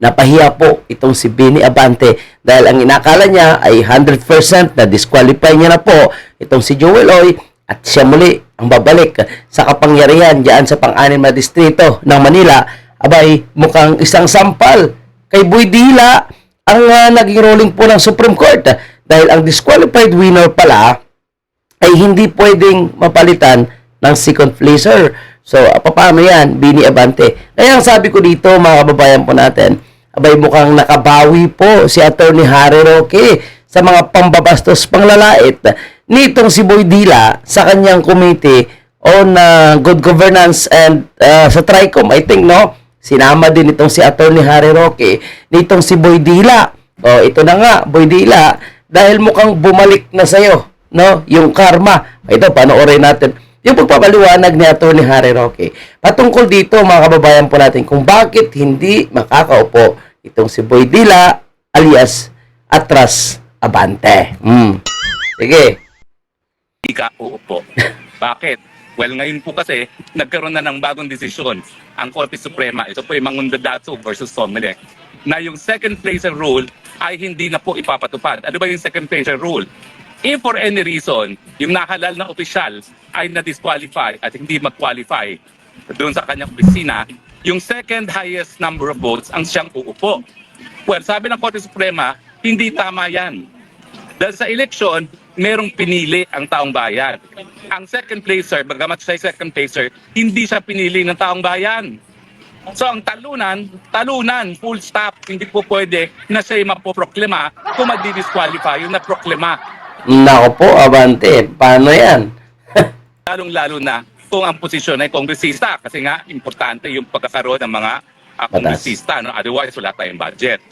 napahiya po itong si Bini Abante dahil ang inakala niya ay 100% na disqualify niya na po itong si Joel Oy at siya muli ang babalik sa kapangyarihan diyan sa pang-anim na distrito ng Manila abay mukhang isang sampal kay Boy Dila ang ah, naging ruling po ng Supreme Court dahil ang disqualified winner pala ay hindi pwedeng mapalitan ng second placer. So, ah, paano yan? Bini Abante. Kaya ang sabi ko dito, mga kababayan po natin, abay mukhang nakabawi po si Attorney Harry Roque sa mga pambabastos panglalait nitong si Boy Dila sa kanyang committee on uh, good governance and uh, sa TRICOM, I think, no? Sinama din itong si Attorney Harry Roque nitong si Boy Dila. O, ito na nga, Boy Dila, dahil mukhang bumalik na sa'yo, no? Yung karma. Ito, panoorin natin. Yung pagpapaliwanag ni Attorney Harry Roque. Patungkol dito, mga kababayan po natin, kung bakit hindi makakaupo itong si Boy Dila alias Atras Abante. Hmm. Sige. Hindi ka uupo. Bakit? Well, ngayon po kasi, nagkaroon na ng bagong desisyon ang Korte Suprema. Ito po yung Mangundadatsu versus Somelec na yung second placer rule ay hindi na po ipapatupad. Ano ba yung second placer rule? If for any reason, yung nahalal na opisyal ay na-disqualify at hindi mag-qualify doon sa kanyang opisina, yung second highest number of votes ang siyang uupo. Well, sabi ng Korte Suprema, hindi tama yan. Dahil sa election, merong pinili ang taong bayan. Ang second placer, bagamat siya second placer, hindi siya pinili ng taong bayan. So ang talunan, talunan, full stop, hindi po pwede na siya mapoproklima kung magdi-disqualify yung naproklima. Nako po, Abante. Paano yan? Lalong-lalo na kung ang posisyon ay kongresista kasi nga importante yung pagkakaroon ng mga uh, kongresista. No? Otherwise, wala tayong budget.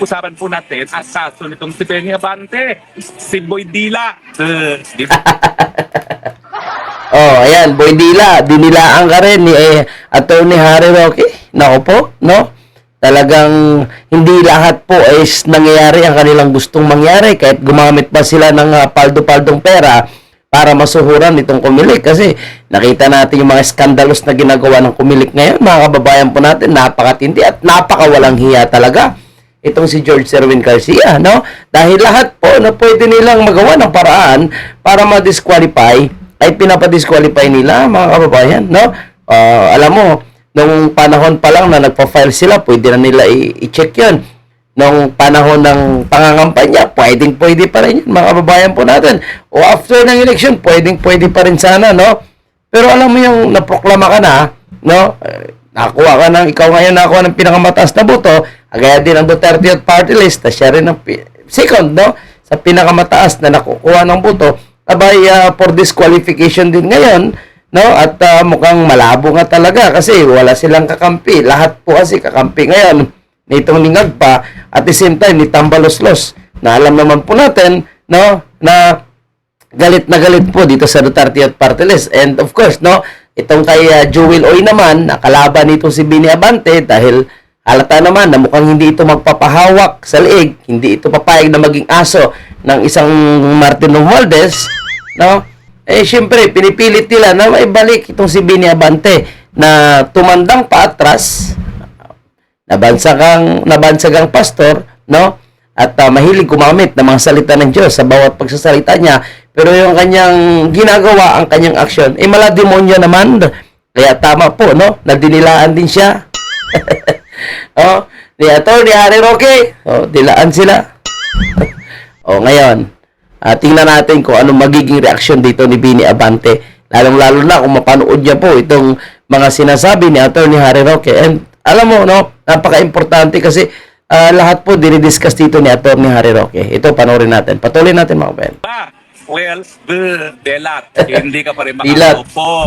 Usapan po natin ang kaso nitong si Benny Abante, si Boy Dila. Uh, di ba? Oh, ayan, Boy Dila, dinilaan ka rin ni eh, Attorney Harry Roque. Nako po, no? Talagang hindi lahat po is nangyayari ang kanilang gustong mangyari. Kahit gumamit pa sila ng ah, paldo-paldong pera para masuhuran itong kumilik. Kasi nakita natin yung mga skandalos na ginagawa ng kumilik ngayon. Mga kababayan po natin napakatindi at napakawalang hiya talaga itong si George Serwin Garcia no? Dahil lahat po na pwede nilang magawa ng paraan para ma-disqualify ay pinapa-disqualify nila mga kababayan no? Ah, alam mo nung panahon pa lang na nagpa-file sila pwede na nila i-check yun nung panahon ng pangangampanya, pwedeng pwede pa rin yun, mga kababayan po natin. O after ng election, pwedeng pwede pa rin sana, no? Pero alam mo yung naproklama ka na, no? Eh, Nakakuha ka ng, ikaw ngayon nakakuha ng pinakamataas na boto, agaya din ang Duterte at party list, na siya rin ang second, no? Sa pinakamataas na nakukuha ng boto, abay ah, for disqualification din ngayon, no? At ah, mukhang malabo nga talaga kasi wala silang kakampi. Lahat po kasi kakampi ngayon. Nitong lingag pa. At the same time ni Tambaloslos. Na alam naman po natin no? Na galit na galit po dito sa Duterte at Parteles and of course no? Itong kay uh, Joel Oy naman nakalaban nito si Bini Abante dahil halata naman na mukhang hindi ito magpapahawak sa liig hindi ito papayag na maging aso ng isang Martin Romualdez no eh syempre pinipilit nila na maibalik itong si Bini Abante na tumandang paatras nabansagang nabansagang pastor, no? At ah, mahilig gumamit ng mga salita ng Diyos sa bawat pagsasalita niya. Pero yung kanyang ginagawa, ang kanyang aksyon, eh mala demonyo naman. Kaya tama po, no? Nagdinilaan din siya. oh, ni Atty. Harry Roque, oh, dilaan sila. oh, ngayon, ah, tingnan natin kung anong magiging reaksyon dito ni Bini Abante. Lalong-lalo na kung mapanood niya po itong mga sinasabi ni Atty. Harry Roque. And alam mo, no, napaka-importante kasi ah, lahat po dinidiscuss dito ni Atty. Harry Roque. Ito, panoorin natin. Patuloy natin mga kapatid. ba? Well, the, delat. Hindi ka pa rin makakaupo.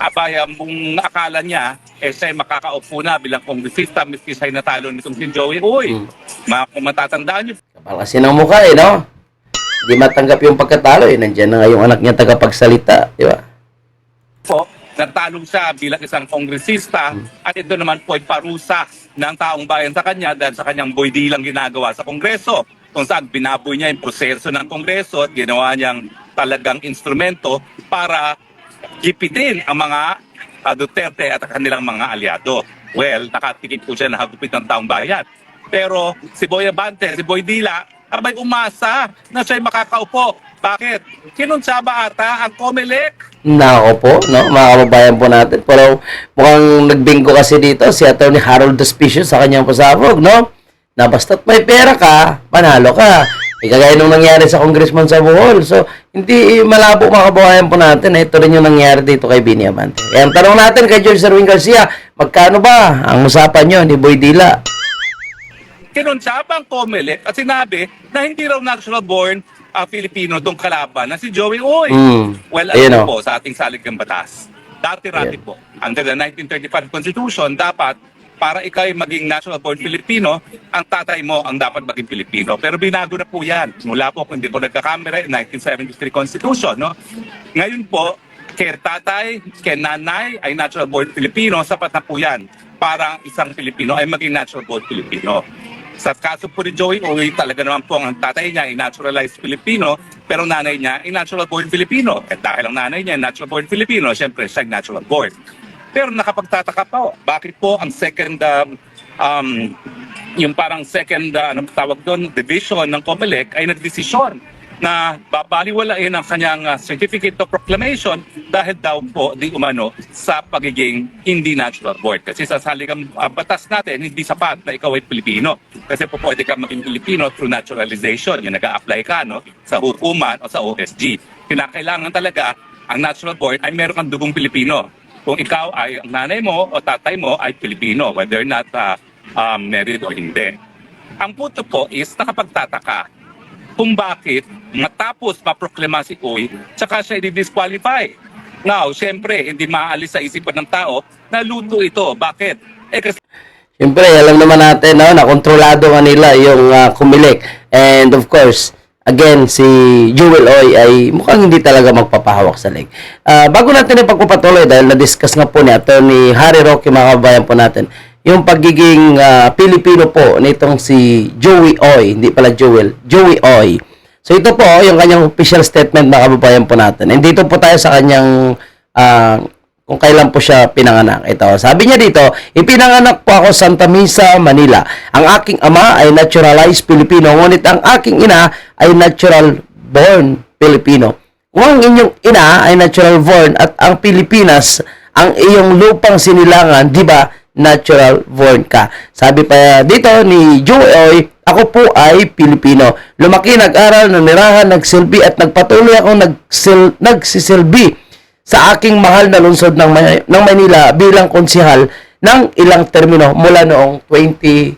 Abaya mong akala niya, eh siya makakaupo na bilang kongresista, miski siya natalo nitong si Joey. Uy, Hmm. mga kung matatandaan niyo Kapal kasi ng mukha eh, no? Hindi matanggap yung pagkatalo eh. Nandiyan na nga yung anak niya tagapagsalita. Di ba? po, natalo siya bilang isang kongresista at ito naman po ay parusa ng taong bayan sa kanya dahil sa kanyang boydilang ginagawa sa kongreso kung saan binaboy niya yung proseso ng kongreso at ginawa niyang talagang instrumento para gipitin ang mga ah, Duterte at ang kanilang mga aliado. well, nakatikit po siya na hagupit ng taong bayan. Pero si Boy Abante, si Boy Dila, abay umasa na siya'y makakaupo. Bakit? Kinuntsaba ata ang Comelec. Nako po, no, mga kababayan po natin. Pero mukhang nagbingko kasi dito si Atty. Harold Despicio sa kanyang pasabog, no? Na basta't may pera ka, panalo ka. Eh, kagaya nung nangyari sa congressman sa Bohol. So, hindi malabo mga kababayan po natin. na Ito rin yung nangyari dito kay Bini Abante. Kaya ang tanong natin kay George Erwin Garcia, magkano ba ang usapan nyo ni Boy Dila? Kinuntsaba ang Comelec at sinabi na hindi raw natural born ah, Filipino tong kalaban na si Joey Oy. Hmm. Well, Ayun, ano oh. po sa ating saligang batas. Dati-rati po, under the 1935 Constitution, dapat para ikaw ay maging natural born Filipino, ang tatay mo ang dapat maging Filipino. Pero binago na po yan. Mula po, kung hindi po nagkakamera, 1973 Constitution. No? Ngayon po, kay tatay, kay nanay ay natural born Filipino, sapat na po yan para ang isang Filipino ay maging natural born Filipino. Sa kaso po ni Joey Oy, talaga naman po ang tatay niya ay naturalized Filipino, pero nanay niya ay natural born Filipino. At dahil ang nanay niya ay natural born Filipino, syempre siya ay natural born. Pero nakapagtataka po, bakit po ang second, um, um, yung parang second, uh, anong tawag doon, division ng COMELEC ay nagdesisyon na babaliwalain ang kanyang uh, certificate of proclamation dahil daw po di umano sa pagiging hindi natural born. Kasi sa saligang uh, batas natin, hindi sapat na ikaw ay Pilipino. Kasi po pwede ka maging Pilipino through naturalization. Yung nag apply ka no, sa hukuman o sa OSG. Kinakailangan talaga ang natural born ay meron kang dugong Pilipino. Kung ikaw ay ang nanay mo o tatay mo ay Pilipino, whether not uh, um, married o hindi. Ang punto po is nakapagtataka kung bakit matapos maproklama si Uy, tsaka siya i-disqualify. Now, siyempre, hindi maalis sa isipan ng tao na luto ito. Bakit? Eh kasi Siyempre, alam naman natin no, na kontrolado nga nila yung uh, kumilik. And of course, again, si Jewel Oy ay mukhang hindi talaga magpapahawak sa leg. Ah, bago natin ipagpapatuloy, dahil na-discuss nga po ni Atty. Harry Roque, mga kabayan po natin, yung pagiging ah, Pilipino po nitong si Joey Oy, hindi pala Jewel, Joey Oy. So ito po yung kanyang official statement mga kababayan po natin. And dito po tayo sa kanyang ah, kung kailan po siya pinanganak. Ito, sabi niya dito, ipinanganak po ako sa Santa Misa, Manila. Ang aking ama ay naturalized Filipino, ngunit ang aking ina ay natural born Filipino. Kung ang inyong ina ay natural born at ang Pilipinas ang iyong lupang sinilangan, di ba, natural born ka. Sabi pa dito ni Joey, ako po ay Pilipino. Lumaki, nag-aral, nanirahan, nagsilbi at nagpatuloy ako nagsil, nagsisilbi sa aking mahal na lungsod ng, May- ng Manila bilang konsihal ng ilang termino mula noong 20,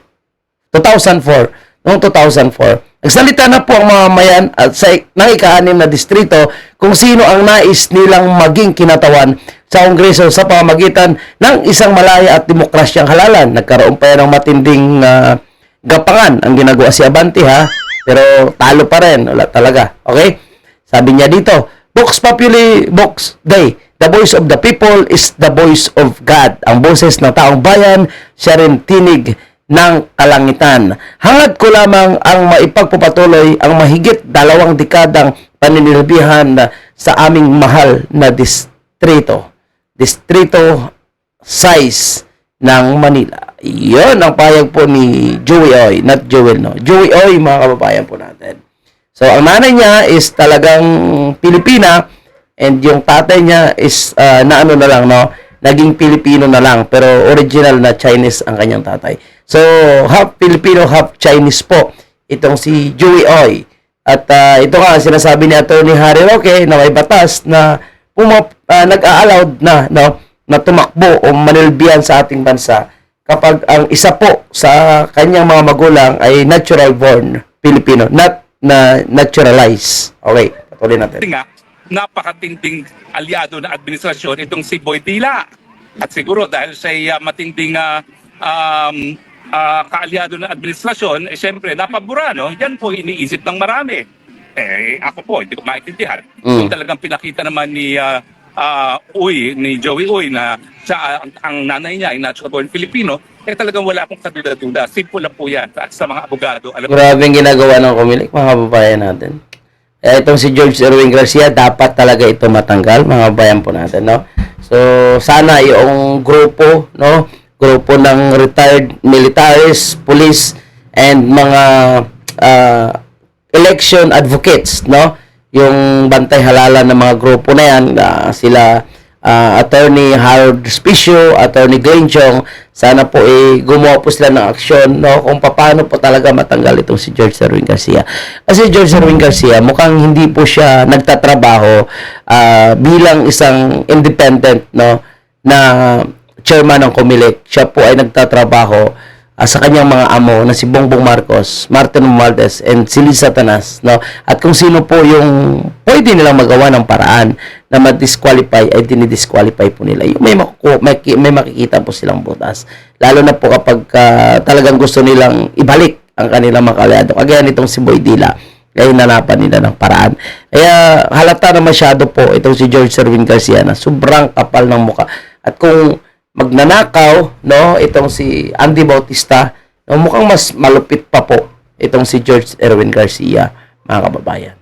2004. Noong 2004. Nagsalita na po ang mga mayan at sa ng ika-anim na distrito kung sino ang nais nilang maging kinatawan sa Kongreso sa pamamagitan ng isang malaya at demokrasyang halalan. Nagkaroon pa yan ng matinding ah, gapangan ang ginagawa si Abante ha. Pero talo pa rin. Wala talaga. Okay? Sabi niya dito, Vox Populi, Vox Day. The voice of the people is the voice of God. Ang boses ng taong bayan, siya rin tinig ng kalangitan. Hangad ko lamang ang maipagpapatuloy ang mahigit dalawang dekadang paninilbihan sa aming mahal na distrito. Distrito size ng Manila. Iyon ang payag po ni Joey Oy, not Joel, no? Joey Oy, mga kababayan po natin. So, ang nanay niya is talagang Pilipina and yung tatay niya is uh, na ano na lang, no? Naging Pilipino na lang pero original na Chinese ang kanyang tatay. So, half Filipino, half Chinese po itong si Joey Oy. At uh, ito nga, sinasabi ni Atty. Harry Roque na may batas na pumap, uh, nag-a-allowed na, no, na tumakbo o manilbihan sa ating bansa kapag ang isa po sa kanyang mga magulang ay natural born Filipino, not na naturalize. Okay, patuloy natin. Nga, napakatinding aliado na administrasyon itong si Boy Dila. At siguro dahil siya uh, matinding uh, um, uh, kaalyado ng administrasyon, eh siyempre napabura, no? Yan po iniisip ng marami. Eh, ako po, hindi ko maintindihan. Mm. Kung talagang pinakita naman ni uh, uh, Uy, ni Joey Uy na siya, ang, ang nanay niya ay natural born Filipino, eh talagang wala akong kaduda-duda. Simple lang po yan. At sa mga abogado, alam Grabe ang ginagawa ng kumilik, mga kababayan natin. Eh, itong si George Erwin Garcia, dapat talaga ito matanggal, mga kababayan po natin, no? So, sana yung grupo, no? grupo ng retired militaries, police, and mga ah, election advocates, no? Yung bantay halalan ng mga grupo na yan, ah, sila ah, Attorney Harold Spicio, Attorney Glenn Chong, sana po eh, gumawa po sila ng aksyon, no? Kung paano po talaga matanggal itong si George Erwin Garcia. Kasi George Erwin Garcia, mukhang hindi po siya nagtatrabaho ah, bilang isang independent, no? Na chairman ng Comelec. Siya po ay nagtatrabaho ah, sa kanyang mga amo na si Bongbong Marcos, Martin Romualdez, and si Liz Satanas, no? At kung sino po yung pwede nilang magawa ng paraan na ma-disqualify ay dinidisqualify po nila. Yung may, makuku- may, may makikita po silang butas. Lalo na po kapag ah, talagang gusto nilang ibalik ang kanilang mga kalyado. Kagaya nitong si Boy Dila ay nanapan nila ng paraan. Kaya halata na masyado po itong si George Serwin Garcia na sobrang kapal ng muka. At kung magnanakaw, no, itong si Andy Bautista, no, mukhang mas malupit pa po itong si George Erwin Garcia, mga kababayan.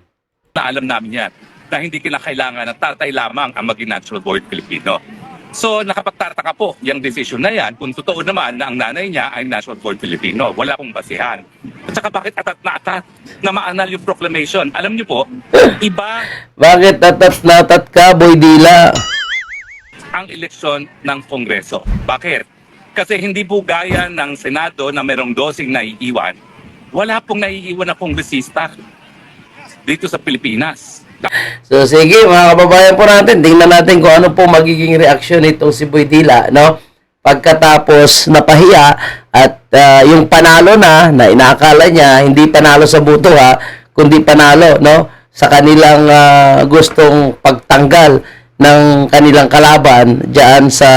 na alam namin yan na hindi kinakailangan na tatay lamang ang maging natural born Filipino. So nakapagtataka po yung decision na yan kung totoo naman na ang nanay niya ay natural born Filipino. Wala pong basihan. At saka bakit atat na atat na maanal yung proclamation? Alam niyo po, iba Bakit tatat natat ka, Boy Dila? Ang eleksyon ng Kongreso. Bakit? Kasi hindi po gaya ng Senado na merong dosing naiiwan, wala pong naiiwan na kongresista dito sa Pilipinas. So sige mga kababayan po natin, tingnan natin kung ano po magiging reaksyon nitong si Boy Dila, no? Pagkatapos napahiya at ah, yung panalo na, na inaakala niya, hindi panalo sa buto ha, kundi panalo, no? Sa kanilang ah, gustong pagtanggal ng kanilang kalaban diyan sa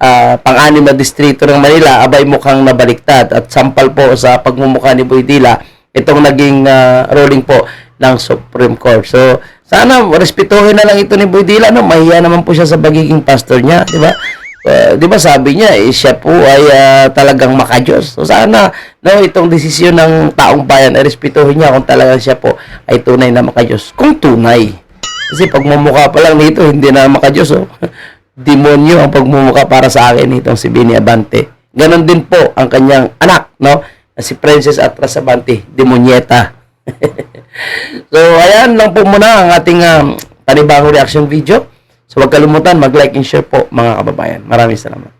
ah, pang-anim na distrito ng Manila, abay mukhang nabaliktad at sampal po sa pagmumukha ni Boy Dila itong naging ah, ruling po ng Supreme Court. So, sana respetuhin na lang ito ni Boy Dila, no? Mahiya naman po siya sa pagiging pastor niya, di ba? Eh, di ba sabi niya, eh, siya po ay ah, talagang makajos. So, sana, no, itong desisyon ng taong bayan ay respetuhin niya kung talagang siya po ay tunay na makajos. Kung tunay. Kasi pagmumukha pa lang nito, hindi na makajos, oh. Demonyo ang pagmumukha para sa akin itong si Bini Abante. Ganon din po ang kanyang anak, no? Si Princess Atras Abante, demonyeta. so, ayan lang po muna ang ating um, panibagong reaction video. So, huwag kalimutan mag-like and share po mga kababayan. Maraming salamat.